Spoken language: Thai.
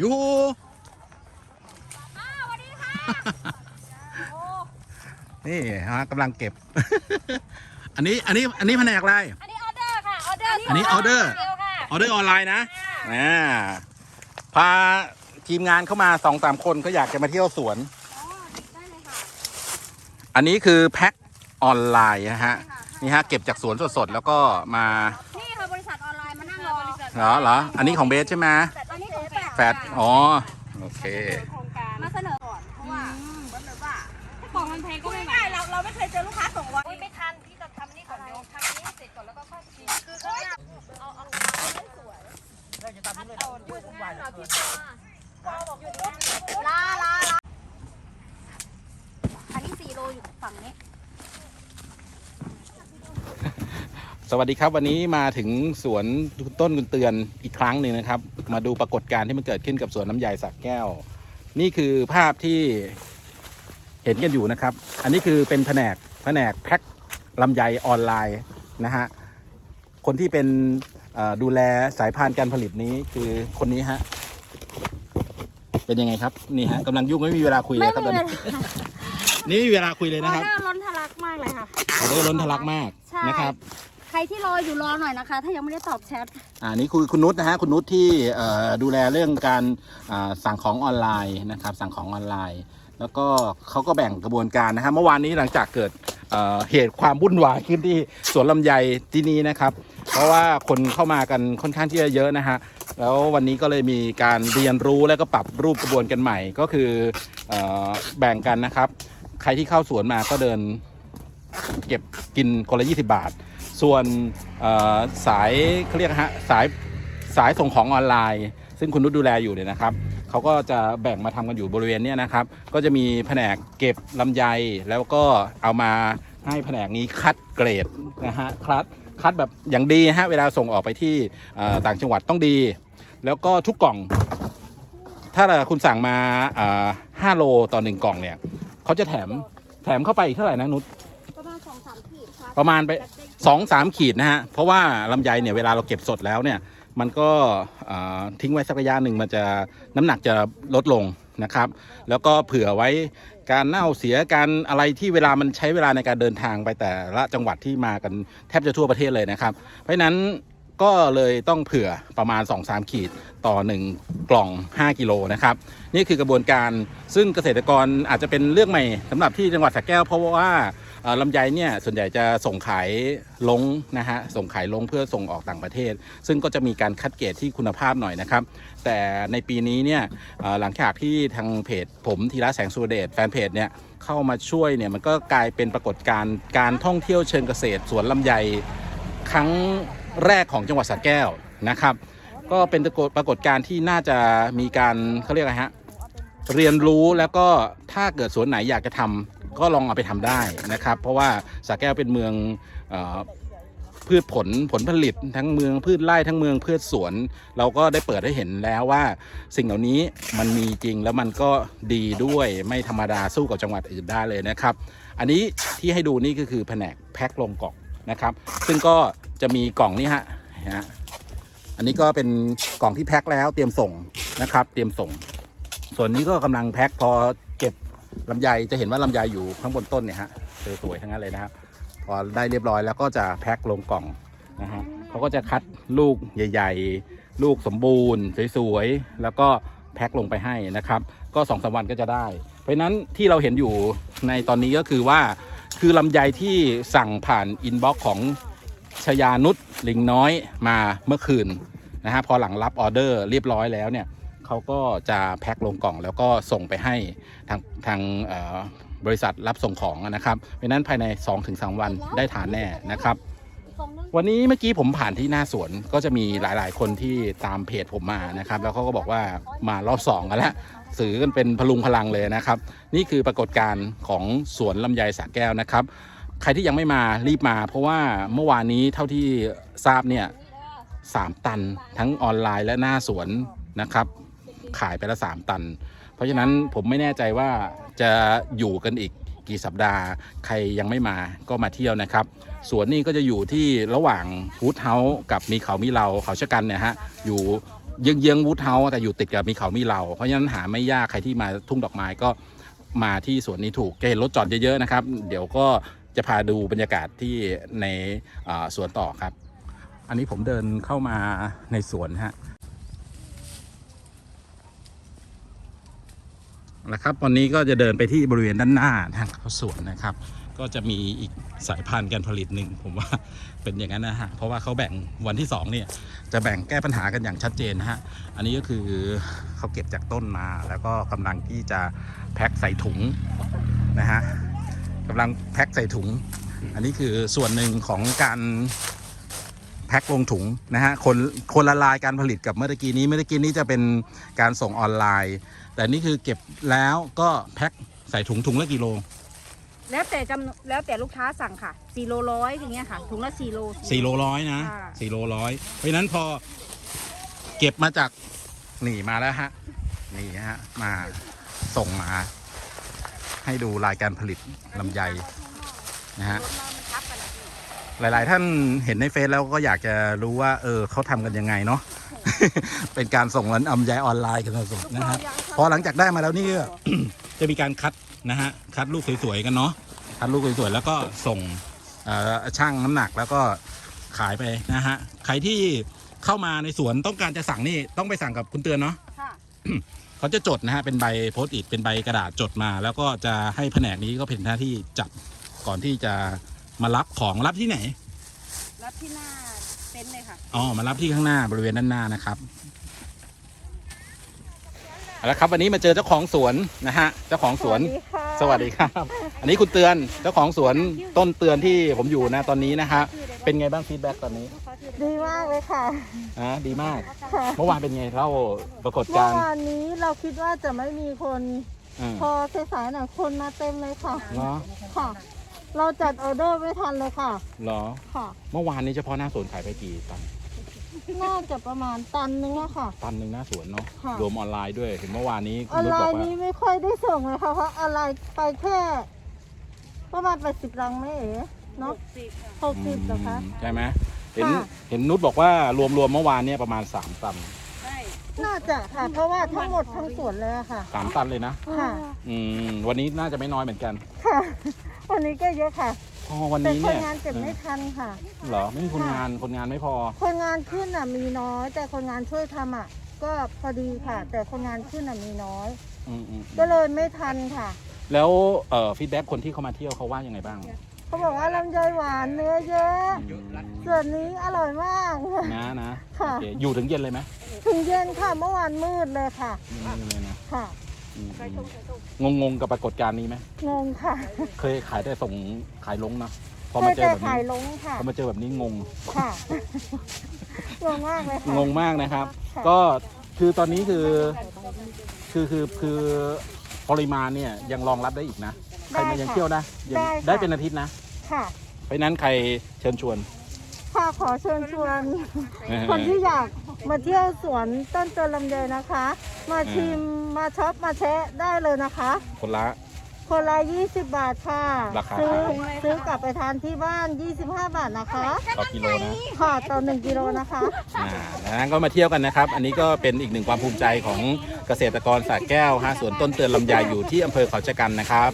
ยูหูอ้าวสวัสดีค่ะโอ้นี่ฮะกำลังเก็บ อันนี้อันนี้อันนี้แผนกอะไร อันนี้ออเดอร์ค่ะออเดอร์อันนี้ออเดอร์เดียวค่ะออเดอร์ออนไลน์นะอ่าพาทีมงานเข้ามาสองสามคนก็อยากจะมาเที่ยวสวนอ๋อได้เลยค่ะอันนี้คือแพ็คออนไลน์นะฮะใช่ค่ะนี่ฮะเก็บจากสวนสดๆแล้วก็มา นี่ค่ะบริษัทออนไลน์มานั่งรอเหรอเหรอ อันนี้ของเบสใช่ไหม แต่ตอนนี้ของแฟดแฟดอ๋อ โอเค โครงการมาเสนอก่อนเพราะว่าเหมือนแบบว่าถ้ากล่องมันแพงก็ไม่ง่ายเราเราไม่เคยเจอลูกค้าส่งไว้ไม่ทันพี่จะทำนี่ก่อนเดี๋ยวทำนี้เสร็จก่อนแล้วก็ค่อยกินคือเขาอยากเอาเอาเอาเล่นสวยเอาหยุดนะเราพี่ตัวลาลาลาอันนี้สี่โลอยู่ฝั่งนี้ ส วัสดีครับวันนี้มาถึงสวนต้นกุนเตือนอีกครั้งหนึ่งนะครับ มาดูปรากฏการณ์ที่มันเกิดขึ้นกับสวนน้ำใยสักแก้ว นี่คือภาพที่เห็นกันอยู่นะครับ อันนี้คือเป็นแผนกแผนกแพ็คลำไยออนไลน์นะฮะคนที่เป็นเอ่อดูแลสายพานการผลิตนี้คือคนนี้ฮะเป็นยังไงครับนี่ฮะกำลังยุ่งไม่มีเวลาคุยเลยครับตอนนี้นี่ไม่มีเวลาคุยเลยออนะครับเดอร์ล้นทะลักมากเลยค่ะออเดอร์ล้นทะลักมากใช่นะครับใค รที่รออยู่รอหน่อยนะคะ ถ้ายังไม่ได้ตอบแชท อ่านี่คือคุณนุชนะฮะคุณนุชที่เอ่อดูแลเรื่องการอ่าสั่งของออนไลน์นะครับ สั่งของออนไลน์ แล้วก็เขาก็แบ่งกระบวนการนะฮะเมื่อวานนี้หลังจากเกิดเอ่อเหตุความวุ่นวายขึ้นที่สวนลำไยที่นี่นะครับ เพราะว่าคนเข้ามากันค่อนข้างที่จะเยอะนะฮะแล้ววันนี้ก็เลยมีการเรียนรู้แล้วก็ปรับรูปกระบวนกันใหม่ ก็คือเออแบ่งกันนะครับ ใครที่เข้าสวนมาก็เดิน เก็บกินคนละ 20 บาท ส่วนเอ่อสายเขาเรียกนะฮะสายสายส่งของออนไลน์ ซึ่งคุณนุชดูแลอยู่เนี่ยนะครับเขาก็จะแบ่งมาทำกันอยู่บริเวณเนี้ยนะครับ ก็จะมีแผนกเก็บลำไยแล้วก็เอามาให้แผนกนี้คัดเกรดนะฮะคัดคัดแบบอย่างดีฮะเวลาส่งออกไปที่เอ่อต่างจังหวัดต้องดี แล้วก็ทุกกล่อง ถ้าคุณสั่งมาอ่าห้าโลต่อหนึ่งกล่องเนี่ยเขาจะแถมแถมเข้าไปอีกเท่าไหร่นะนุชประมาณสองสามขีดค่ะประมาณไป สองสามขีดนะฮะ เพราะว่าลำไยเนี่ยเวลาเราเก็บสดแล้วเนี่ย มันก็ทิ้งไว้สักระยะหนึ่งมันจะน้ำหนักจะลดลงนะครับ แล้วก็เผื่อไว้การเน่าเสียการอะไรที่เวลามันใช้เวลาในการเดินทางไปแต่ละจังหวัดที่มากันแทบจะทั่วประเทศเลยนะครับ เพราะนั้นก็เลยต้องเผื่อประมาณ 2-3 ขีดต่อ 1 กล่อง 5 กิโลนะครับ นี่คือกระบวนการซึ่งเกษตรกรอาจจะเป็นเรื่องใหม่สำหรับที่จังหวัดสระแก้วเพราะว่า ลำไยเนี่ยส่วนใหญ่จะส่งขายลงนะฮะส่งขายลงเพื่อส่งออกต่างประเทศ ซึ่งก็จะมีการคัดเกรดที่คุณภาพหน่อยนะครับ แต่ในปีนี้เนี่ยหลังจากที่ทางเพจผมธีระแสงสุเดชแฟนเพจเนี่ยเข้ามาช่วยเนี่ยมันก็กลายเป็นปรากฏการณ์การท่องเที่ยวเชิงเกษตรสวนลำไยครั้งแรกของจังหวัดสระแก้วนะครับ ก็เป็นปรากฏการณ์ที่น่าจะมีการเขาเรียกอะไรฮะเรียนรู้แล้วก็ถ้าเกิดสวนไหนอยากจะทำ ก็ลองเอาไปทำได้นะครับ เพราะว่าสระแก้วเป็นเมืองออพืชผลผลผลิตทั้งเมืองพืชไร่ทั้งเมืองพืชสวน เราก็ได้เปิดให้เห็นแล้วว่า สิ่งเหล่านี้มันมีจริงแล้วมันก็ดีด้วยไม่ธรรมดาสู้กับจังหวัดอื่นได้เลยนะครับ อันนี้ที่ให้ดูนี่ก็คือแผนกแพ็คลงกล่องนะครับ ซึ่งก็จะมีกล่องนี้ฮะฮะอันนี้ก็เป็นกล่องที่แพ็คแล้วเตรียมส่งนะครับ เตรียมส่ง ส่วนนี้ก็กำลังแพ็คพอ ลำไยจะเห็นว่าลำไยอยู่ข้างบนต้นเนี่ยฮะสวยๆทั้งนั้นเลยนะครับพอได้เรียบร้อยแล้วก็จะแพ็คลงกล่องนะฮะเขาก็จะคัดลูกใหญ่ ๆ ลูกสมบูรณ์สวยๆแล้วก็แพ็คลงไปให้นะครับ ก็สองสามวันก็จะได้ เพราะนั้นที่เราเห็นอยู่ในตอนนี้ก็คือว่า คือลำไยที่สั่งผ่านอินบ็อกซ์ของชยานุชลิงน้อยมาเมื่อคืนนะฮะพอหลังรับออเดอร์เรียบร้อยแล้วเนี่ย เขาก็จะแพ็คลงกล่อง แล้วก็ส่งไปให้ทางทางบริษัทรับส่งของนะครับเพราะนั้นภายใน 2-3 วันได้ทานแน่นะครับวันนี้เมื่อกี้ผมผ่านที่หน้าสวนก็จะมีหลาย ๆ คนที่ตามเพจผมมานะครับ แล้วเขาก็บอกว่ามารอบสองกันแล้วสื่อกันเป็นพลุงพลังเลยนะครับ นี่คือปรากฏการณ์ของสวนลำไยสระแก้วนะครับ ใครที่ยังไม่มารีบมา เพราะว่าเมื่อวานนี้เท่าที่ทราบเนี่ยสามตันทั้งออนไลน์และหน้าสวนนะครับ ขายไปละสามตัน เพราะฉะนั้นผมไม่แน่ใจว่าจะอยู่กันอีกกี่สัปดาห์ใครยังไม่มาก็มาเที่ยวนะครับสวนนี้ก็จะอยู่ที่ระหว่างฮูดเฮาส์กับมีเขามีเราเขาชะกันเนี่ยฮะอยู่เยื้องๆวูดเฮาส์แต่อยู่ติดกับมีเขามีเรา เพราะฉะนั้นหาไม่ยากใครที่มาทุ่งดอกไม้ก็มาที่สวนนี้ถูกจะเห็นรถจอดเยอะๆนะครับ เดี๋ยวก็จะพาดูบรรยากาศที่ในอ่าสวนต่อครับ อันนี้ผมเดินเข้ามาในสวนฮะ แล้วครับวันนี้ก็จะเดินไปที่บริเวณด้านหน้าทางเข้าสวนนะครับ ก็จะมีอีกสายพันธุ์การผลิตหนึ่งผมว่าเป็นอย่างนั้นนะฮะเพราะว่าเขาแบ่งวันที่สองเนี่ยจะแบ่งแก้ปัญหากันอย่างชัดเจนนะฮะอันนี้ก็คือเขาเก็บจากต้นมา แล้วก็กำลังที่จะแพ็คใส่ถุงนะฮะกำลังแพ็คใส่ถุง อันนี้คือส่วนหนึ่งของการแพ็คลงถุงนะฮะคนคนละลายการผลิตกับเมื่อตะกี้นี้เมื่อตะกี้นี้จะเป็นการส่งออนไลน์ แต่นี่คือเก็บแล้วก็แพ็คใส่ถุงถุงละกิโล แล้วแต่จำนวนแล้วแต่ลูกค้าสั่งค่ะสี่โลร้อยอย่างเงี้ยค่ะ ถุงละสี่โล สี่โลร้อยนะค่ะ สี่โลร้อยเพราะฉะนั้นพอเก็บมาจากนี่มาแล้วฮะ นี่ฮะ มาส่งมา ให้ดูรายการผลิตลำไยนะฮะรถมามันทับกันอะพี่หลาย ๆ ท่านเห็นในเฟซแล้วก็อยากจะรู้ว่า เออเขาทำกันยังไงเนาะ เป็นการส่งลำไยออนไลน์กันสดๆนะฮะพอหลังจากได้มาแล้วนี่ก็จะมีการคัดนะฮะคัดลูกสวยๆกันเนาะคัดลูกสวยๆแล้วก็ส่งเอ่อช่างน้ำหนักแล้วก็ขายไปนะฮะใครที่เข้ามาในสวนต้องการจะสั่งนี่ต้องไปสั่งกับคุณเตือนเนาะค่ะเขาจะจดนะฮะเป็นใบโพสต์อิทเป็นใบกระดาษจดมา แล้วก็จะให้แผนกนี้ก็เป็นหน้าที่จัดก่อนที่จะมารับของรับที่ไหน รับที่หน้าเต็นท์เลยค่ะอ๋อมารับที่ข้างหน้าบริเวณด้านหน้านะครับเอาละครับวันนี้มาเจอเจ้าของสวนนะฮะเจ้าของสวนสวัสดีครับ อันนี้คุณเตือนเจ้าของสวนต้นเตือนที่ผมอยู่นะตอนนี้นะฮะเป็นไงบ้างฟีดแบ็กตอนนี้ดีมากเลยค่ะอ่าดีมากค่ะเมื่อวานเป็นไงเล่าปรากฏเมื่กาอรณ์วานนี้เราคิดว่าจะไม่มีคนอืมพอสายๆหน่อยคนมาเต็มเลยค่ะเนาะค่ะ เราจัดออเดอร์ไม่ทันเลยค่ะ เหรอ ค่ะ เมื่อวานนี้เฉพาะหน้าสวนขายไปกี่ตัน น่าจะประมาณตันนึงอะค่ะ ตันหนึ่งหน้าสวนเนาะ ค่ะ รวมออนไลน์ด้วย เห็นเมื่อวานนี้อคุอณนนุชไลบอกน์ว่า นี้ไม่ค่อยได้ส่งเลยค่ะ เพราะออนไลน์ไปแค่ ประมาณแปดสิบลังไม่เอ๋เนาะหกสิบเหรอคะอืมใช่ไหมเห็นค่ะ เห็นนุชบอกว่ารวมๆเมื่อวานเนี่ยประมาณสามตันใช่น่าจะค่ะ เพราะว่าทั้งหมดทั้งสวนเลยอะค่ะสามตันเลยนะ ค่ะ อืมวันนี้น่าจะไม่น้อยเหมือนกัน ค่ะ วันนี้ก็เยอะค่ะอ๋อวันแต่นี้คนเนี่ยงานเก็บไม่ทันค่ะ เหรอไม่มีคนงานคนงานไม่พอ คนงานขึ้นอะมีน้อย แต่คนงานช่วยทำอะ ก็พอดีค่ะ แต่คนงานขึ้นอะมีน้อย อืมอืมก็เลยไม่ทันค่ะ แล้วเอ่อฟีดแบ็กคนที่เข้ามาเที่ยวเขาว่ายังไงบ้างเขาบอกว่าลำไยหวานเนื้อเยอะอืมส่วนนี้อร่อยมาก นะนะค่ะ โอเคอยู่ถึงเย็นเลยไหมถึงเย็นค่ะเมื่อวานมืดเลยค่ะอืมเลยนะค่ะอืม งงงๆกับปรากฏการณ์นี้ไหมงงค่ะเคยขายแต่ส่งขายลงนะพอเคมายเจอแต่แบบขายนี้ลงค่ะพอมาเจอแบบนี้งงค่ะงงมากเลยค่ะงงมากนะครับค่ะก็คือตอนนี้คือคือคือคือปริมาณเนี่ยยังรองรับได้อีกนะใครมายังเที่ยวนะยังได้ค่ะได้เป็นอาทิตย์นะค่ะเพราะฉะนั้นใครเชิญชวน ค่ะขอเชิญชวน คนที่อยากมาเที่ยวสวนต้นเจริญลำไยนะคะ มาชิมมาช็อปมาแชะได้เลยนะคะ คนละ คนละ 20 บาทค่ะราคาซื้อซื้อกลับไปทานที่บ้าน 25 บาทนะคะต่อกิโลนะค่ะต่อ1กิโลนะคะ อ่าดังนั้นก็มาเที่ยวกันนะครับ อันนี้ก็เป็นอีกหนึ่งความภูมิใจของเกษตรกรสระแก้วฮะสวนต้นเตือนลำไยอยู่ที่อำเภอเขาชะกันนะครับ